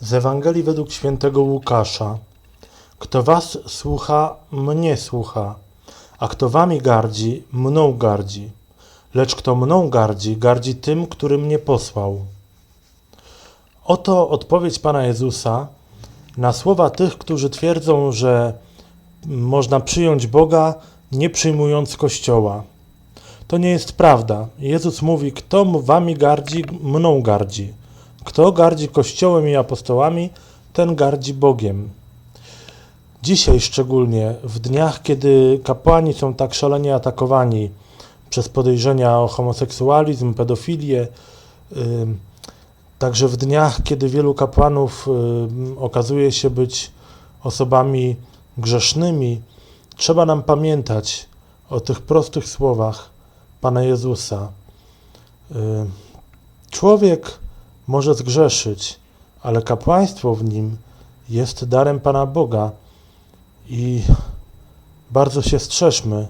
Z Ewangelii według świętego Łukasza. Kto was słucha, mnie słucha, a kto wami gardzi, mną gardzi. Lecz kto mną gardzi, gardzi tym, który mnie posłał. Oto odpowiedź Pana Jezusa na słowa tych, którzy twierdzą, że można przyjąć Boga, nie przyjmując Kościoła. To nie jest prawda. Jezus mówi: Kto wami gardzi, mną gardzi. Kto gardzi Kościołem i apostołami, ten gardzi Bogiem. Dzisiaj szczególnie, w dniach, kiedy kapłani są tak szalenie atakowani przez podejrzenia o homoseksualizm, pedofilię, także w dniach, kiedy wielu kapłanów okazuje się być osobami grzesznymi, trzeba nam pamiętać o tych prostych słowach Pana Jezusa. Człowiek może zgrzeszyć, ale kapłaństwo w nim jest darem Pana Boga i bardzo się strzeżmy,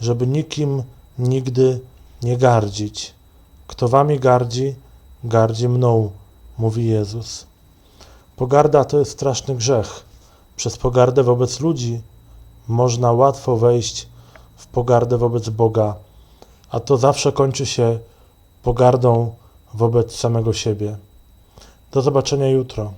żeby nikim nigdy nie gardzić. Kto wami gardzi, gardzi mną, mówi Jezus. Pogarda to jest straszny grzech. Przez pogardę wobec ludzi można łatwo wejść w pogardę wobec Boga, a to zawsze kończy się pogardą wobec samego siebie. Do zobaczenia jutro.